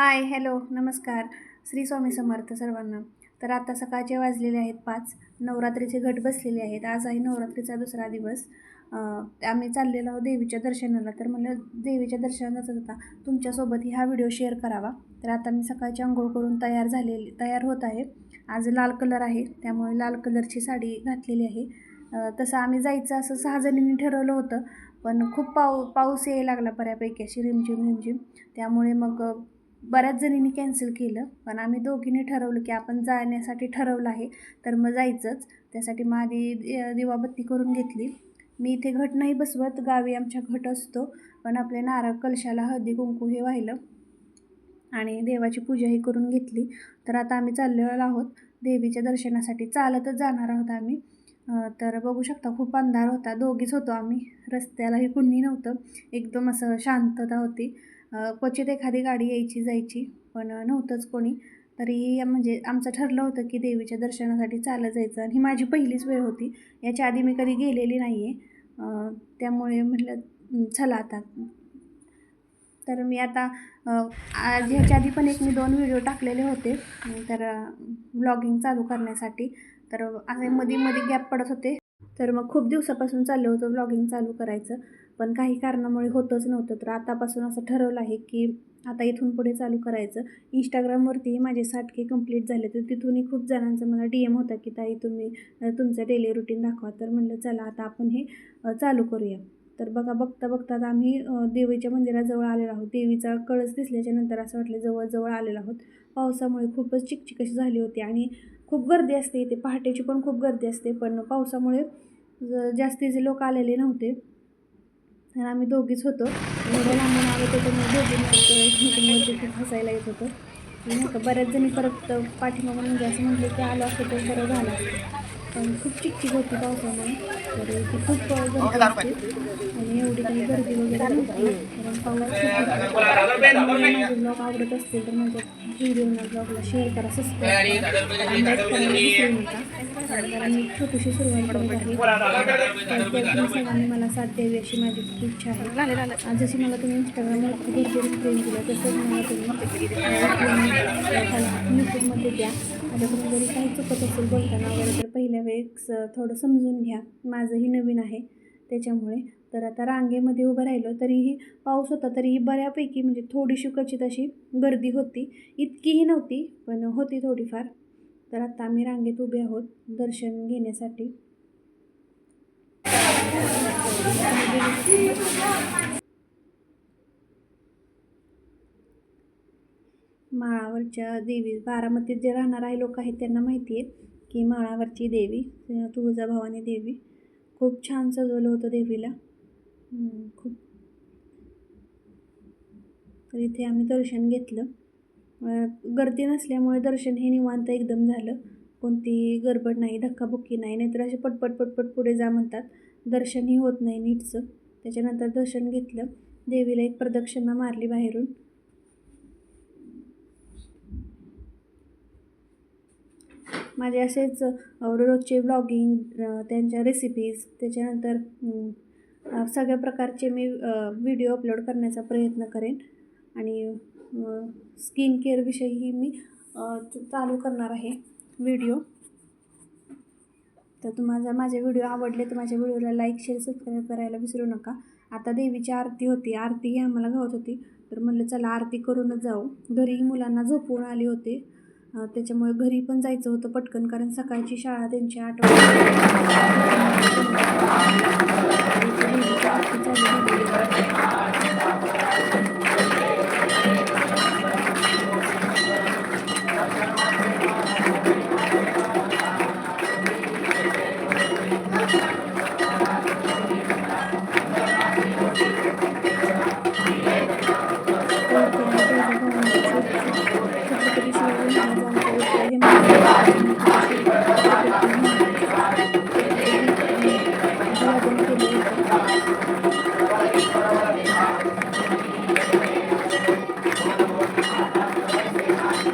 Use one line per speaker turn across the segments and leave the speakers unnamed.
Hi hello नमस्कार. श्री स्वामी समर्थ सर्वांना. तर आता सकाळचे वाजलेले आहेत पाच. नवरात्रीचे घट बसलेले आहेत. आज आहे नवरात्रीचा दुसरा दिवस. आम्ही चाललेलो आहोत देवीच्या दर्शनाला. तर म्हणलं देवीच्या दर्शनाचा जात होता ह्या हा व्हिडिओ शेअर करावा. तर आता मी सकाळची आंघोळ करून तयार झालेली तयार होत आहे. आज लाल कलर आहे. त्यामुळे लाल कलरची साडी घातलेली आहे. तसं आम्ही जायचं असं सहा जणींनी ठरवलं होतं. पण खूप पाऊ पाऊस यायला लागला बऱ्यापैकी अशी रिमझिम रिमझिम. त्यामुळे मग बऱ्याच जणींनी कॅन्सल केलं पण आम्ही दोघींनी ठरवलं की आपण जाण्यासाठी ठरवलं आहे तर मग जायचंच. त्यासाठी मग आधी दिवाबत्ती करून घेतली. मी इथे घट नाही बसवत गावी आमच्या घट असतो पण आपले नारळ कलशाला हळदी कुंकू हे वाहिलं आणि देवाची पूजाही करून घेतली. तर आता आम्ही चाललेलो आहोत. देवीच्या दर्शनासाठी चालतच जाणार आहोत आम्ही. तर बघू शकता खूप अंधार होता. दोघीच होतो आम्ही. रस्त्यालाही कुणी नव्हतं. एकदम असं शांतता होती. क्वचित एखादी गाडी यायची जायची पण नव्हतंच कोणी. तरी म्हणजे आमचं ठरलं होतं की देवीच्या दर्शनासाठी चालत जायचं आणि ही माझी पहिलीच वेळ होती. याच्या आधी मी कधी गेलेली नाही आहे त्यामुळे म्हटलं चला आता. तर मी आता आज ह्याच्या आधी पण एक मी दोन व्हिडिओ टाकलेले होते. तर ब्लॉगिंग चालू करण्यासाठी. तर असे मध्ये मध्ये गॅप पडत होते. तर मग खूप दिवसापासून चाललं होतं ब्लॉगिंग चालू करायचं. पण काही कारणामुळे होतच नव्हतं. तर आतापासून असं ठरवलं आहे की आता इथून पुढे चालू करायचं. इंस्टाग्रामवरती माझे साठ के कंप्लीट झाले. तर तिथूनही खूप जणांचा मला डी एम होता की ताई तुम्ही तुमचं डेली रुटीन दाखवा. तर म्हणलं चला आता आपण हे चालू करूया. तर बघा बघता बघता आम्ही देवीच्या मंदिराजवळ आलेलो आहोत. देवीचा कळस दिसल्याच्या नंतर असं वाटलं जवळजवळ आलेलो आहोत. पावसामुळे खूपच चिकचिक अशी झाली होती आणि खूप गर्दी असते. इथे पहाटेची पण खूप गर्दी असते. पण पावसामुळे ज- जास्तीचे लोक आलेले नव्हते तर आम्ही दोघीच होतो. एवढं लांबून आलो त्याच्यामुळे दोघींना खूप हसायला येत होतं. नाही का बऱ्याच जणी परत पाठीमागून म्हणजे असं म्हटलं की आलो असतं तर बरं झालं असतं. पण खूप चिकचिक होती पावसामुळे. तर ती खूप गर्दी आणि एवढी काही गर्दी वगैरे नव्हती कारण पाऊस. त्यामुळे माझे ब्लॉग आवडत असतील तर माझ्या व्हिडिओना ब्लॉगला शेअर करा सबस्क्राईब करा. आणि करायला विसरू नका. कारण मी छोटीशी सुरुवात करत आहे. तर सगळ्यांनी मला साथ द्यावी अशी माझी इच्छा आहे. जशी मला तुम्ही इंस्टाग्रामवरती भरपूर प्रेम दिलं तसंच मला तुम्ही यूट्यूबमध्ये द्या. माझ्याकडून जरी काही चुकत असेल बोलताना वगैरे तर पहिल्या वेळेस थोडं समजून घ्या. माझंही नवीन आहे त्याच्यामुळे. तर आता रांगेमध्ये उभं राहिलो तरीही पाऊस होता तरीही बऱ्यापैकी म्हणजे थोडीशी क्वचित अशी गर्दी होती. इतकीही नव्हती पण होती थोडीफार. तर आता आम्ही रांगेत उभे आहोत दर्शन घेण्यासाठी. माळावरच्या देवी बारामतीत जे राहणार आहे लोक आहेत त्यांना माहिती आहे. की माळावरची देवी तुळजाभवानी देवी. खूप छान सजवलं होतं देवीला. खूप. तर इथे आम्ही दर्शन घेतलं. गर्दी नसल्यामुळे दर्शन हे निवांत एकदम झालं. कोणती गडबड नाही धक्काबुक्की नाही नाहीतर असे पटपट पटपट पुढे जा म्हणतात. दर्शनही होत नाही नीटचं. त्याच्यानंतर दर्शन घेतलं. देवीला एक प्रदक्षिणा मारली बाहेरून. माझे असेच रोजचे ब्लॉगिंग त्यांच्या रेसिपीज त्याच्यानंतर सगळ्या प्रकारचे मी व्हिडिओ अपलोड करण्याचा प्रयत्न करेन. आणि स्किन केअरविषयीही मी चालू करणार आहे व्हिडिओ तर तुम्हाला माझे व्हिडिओ आवडले तर माझ्या व्हिडिओला लाईक शेअर सबस्क्राईब करायला विसरू नका. आता देवीची आरती होती. आरती ही आम्हाला गावत होती. तर म्हणलं चला आरती करूनच जाऊ. घरीही मुलांना झोपवून आली होती. त्याच्यामुळे घरी पण जायचं होतं पटकन कारण सकाळची शाळा त्यांची आठवण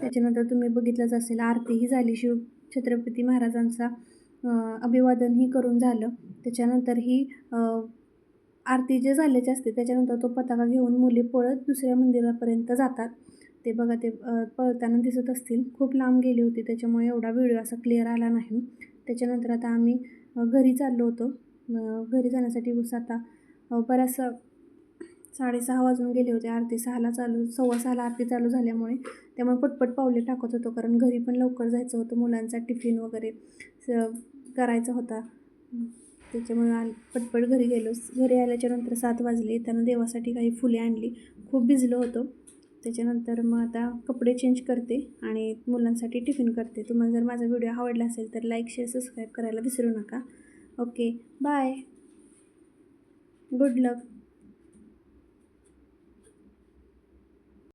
त्याच्यानंतर तुम्ही बघितलंच असेल आरतीही झाली शिव छत्रपती महाराजांचा अभिवादनही करून झालं. त्याच्यानंतर ही आरती जे झाल्याची असते त्याच्यानंतर तो पताका घेऊन मुली पळत दुसऱ्या मंदिरापर्यंत जातात. ते बघा ते पळताना दिसत असतील. खूप लांब गेली होती त्याच्यामुळे एवढा व्हिडिओ असा क्लिअर आला नाही. त्याच्यानंतर आता आम्ही घरी चाललो होतो. घरी जाण्यासाठी बस आता अं, साडेसहा वाजून गेले होते. आरती सहाला चालू सव्वा सहाला आरती चालू झाल्यामुळे त्यामुळे पटपट पावले टाकत होतो. कारण घरी पण लवकर जायचं होतं. मुलांचा टिफिन वगैरे स करायचा होता. त्याच्यामुळे आल पटपट घरी गेलो. घरी आल्याच्यानंतर सात वाजले. त्यांना देवासाठी काही फुले आणली. खूप भिजलो होतो. त्याच्यानंतर मग आता कपडे चेंज करते आणि मुलांसाठी टिफिन करते. तुम्हाला जर माझा व्हिडिओ आवडला असेल तर लाईक शेअर सबस्क्राईब करायला विसरू नका. ओके बाय गुड लक